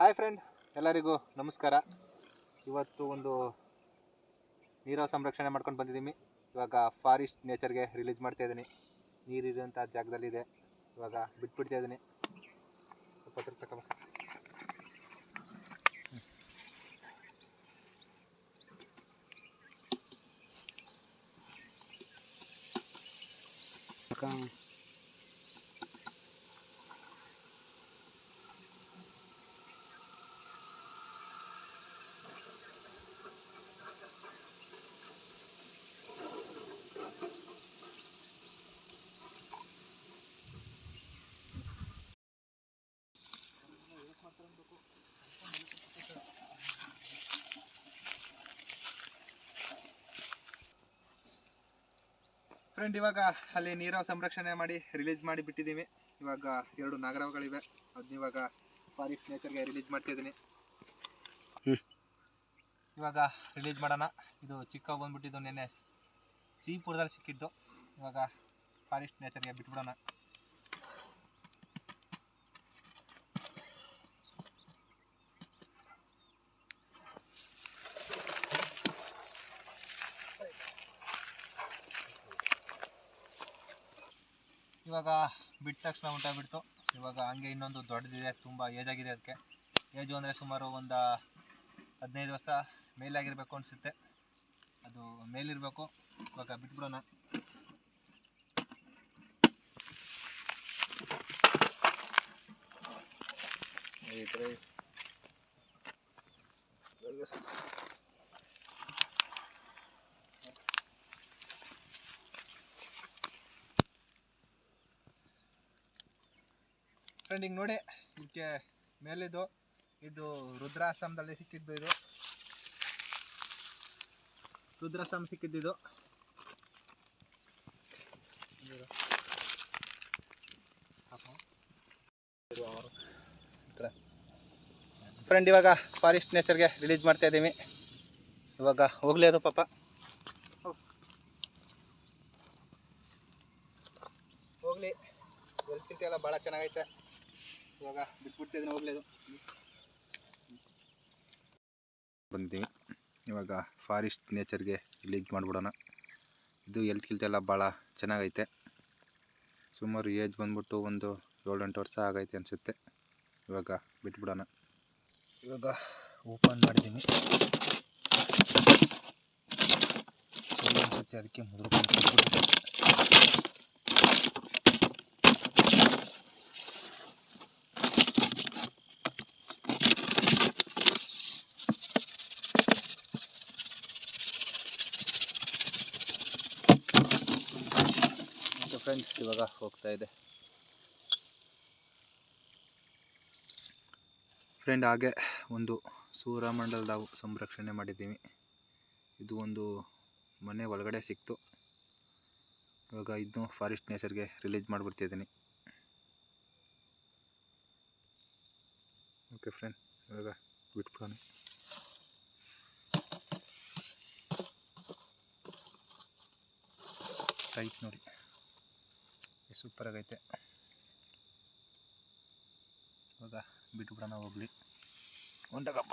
Hi friend ಎಲ್ಲರಿಗೂ ನಮಸ್ಕಾರ. ಇವತ್ತು ಒಂದು ನೀರು ಸಂರಕ್ಷಣೆ ಮಾಡ್ಕೊಂಡು ಬಂದಿದ್ದೀನಿ. ಇವಾಗ ಫಾರೆಸ್ಟ್ ನೇಚರ್ಗೆ ರಿಲೀಸ್ ಮಾಡ್ತಾ ಇದ್ದೀನಿ. ನೀರಿರುವಂಥ ಜಾಗದಲ್ಲಿದೆ. ಇವಾಗ ಬಿಟ್ಬಿಡ್ತಾ ಇದ್ದೀನಿ. ಸ್ವಲ್ಪ ಫ್ರೆಂಡ್ ಇವಾಗ ಅಲ್ಲಿ ನೀರು ಸಂರಕ್ಷಣೆ ಮಾಡಿ ರಿಲೀಸ್ ಮಾಡಿ ಬಿಟ್ಟಿದ್ದೀವಿ. ಇವಾಗ ಎರಡು ನಾಗರಾವ್ಗಳಿವೆ. ಅದನ್ನ ಇವಾಗ ಫಾರೆಸ್ಟ್ ನೇಚರ್ಗೆ ರಿಲೀಸ್ ಮಾಡ್ತಾ ಇದ್ದೀನಿ. ಇವಾಗ ರಿಲೀಸ್ ಮಾಡೋಣ. ಇದು ಚಿಕ್ಕ ಬಂದ್ಬಿಟ್ಟಿದ್ದು ನೆನ್ನೆ ಸಿಹಿಪುರದಲ್ಲಿ ಸಿಕ್ಕಿದ್ದು. ಇವಾಗ ಫಾರೆಸ್ಟ್ ನೇಚರ್ಗೆ ಬಿಟ್ಬಿಡೋಣ. ಇವಾಗ ಬಿಟ್ಟ ತಕ್ಷಣ ಉಂಟಾಗ್ಬಿಡ್ತು ಇವಾಗ ಹಂಗೆ ಇನ್ನೊಂದು ದೊಡ್ಡದಿದೆ, ತುಂಬ ಆಗಿದೆ ಅದಕ್ಕೆ. ಏಜು ಅಂದರೆ ಸುಮಾರು ಒಂದು ಹದಿನೈದು ವರ್ಷ ಮೇಲಾಗಿರ್ಬೇಕು ಅನಿಸುತ್ತೆ. ಅದು ಮೇಲಿರಬೇಕು. ಇವಾಗ ಬಿಟ್ಬಿಡೋಣ. ಈ ಫ್ರೆಂಡ್ ಹಿಂಗೆ ನೋಡಿ. ಇದಕ್ಕೆ ಮೇಲಿದು ಇದು ರುದ್ರಾಶ್ರಮದಲ್ಲಿ ಸಿಕ್ಕಿದ್ದು ಇದು. ರುದ್ರಾಶ್ರಮ ಸಿಕ್ಕಿದ್ದು ಇದು. ಫ್ರೆಂಡ್ ಇವಾಗ ಫಾರೆಸ್ಟ್ ನೇಚರ್ಗೆ ರಿಲೀಸ್ ಮಾಡ್ತಾ ಇದ್ದೀವಿ. ಇವಾಗ ಹೋಗ್ಲಿ ಅದು ಪಾಪ. ಹೋಗ್ಲಿ. ಎಲ್ಲ ಭಾಳ ಚೆನ್ನಾಗೈತೆ. ಇವಾಗ ಬಿಟ್ಬಿಡ್ತಿದ್ದೀನಿ ಹೋಗ್ಲಿ ಅದು ಬಂದಿದ್ದೀವಿ. ಇವಾಗ ಫಾರೆಸ್ಟ್ ನೇಚರ್ಗೆ ರಿಲೀಸ್ ಮಾಡಿಬಿಡೋಣ. ಇದು ಎಲ್ತ್ ಗಿಲ್ತ್ ಎಲ್ಲ ಭಾಳ ಚೆನ್ನಾಗೈತೆ. ಸುಮಾರು ಏಜ್ ಬಂದ್ಬಿಟ್ಟು ಒಂದು ಏಳೆಂಟು ವರ್ಷ ಆಗೈತೆ ಅನಿಸುತ್ತೆ. ಇವಾಗ ಬಿಟ್ಬಿಡೋಣ ಇವಾಗ ಓಪನ್ ಮಾಡಿದ್ದೀನಿ. ಚೆನ್ನಾಗಿ ಅನಿಸುತ್ತೆ, ಅದಕ್ಕೆ ಫ್ರೆಂಡ್ಸ್, ಇವಾಗ ಹೋಗ್ತಾ ಇದೆ. ಫ್ರೆಂಡ್, ಹಾಗೆ ಒಂದು ಸೂರ್ಯಮಂಡಲದ ಸಂರಕ್ಷಣೆ ಮಾಡಿದ್ದೀವಿ. ಇದು ಒಂದು ಮನೆ ಒಳಗಡೆ ಸಿಕ್ತು. ಇವಾಗ ಇದನ್ನು ಫಾರೆಸ್ಟ್ ನೇಚರ್ಗೆ ರಿಲೀಸ್ ಮಾಡಿಬಿಡ್ತಿದ್ದೀನಿ. ಓಕೆ ಫ್ರೆಂಡ್, ಇವಾಗ ಬಿಟ್ಬಿಡೋಣ ಟೈಟ್ ನೋಡಿ. ಸೂಪರ್ ಆಗೈತೆ. ಇವಾಗ ಬಿಟ್ಬಿಡೋಣ ಹೋಗ್ಲಿ. ಹೊಂಟಗಪ್ಪ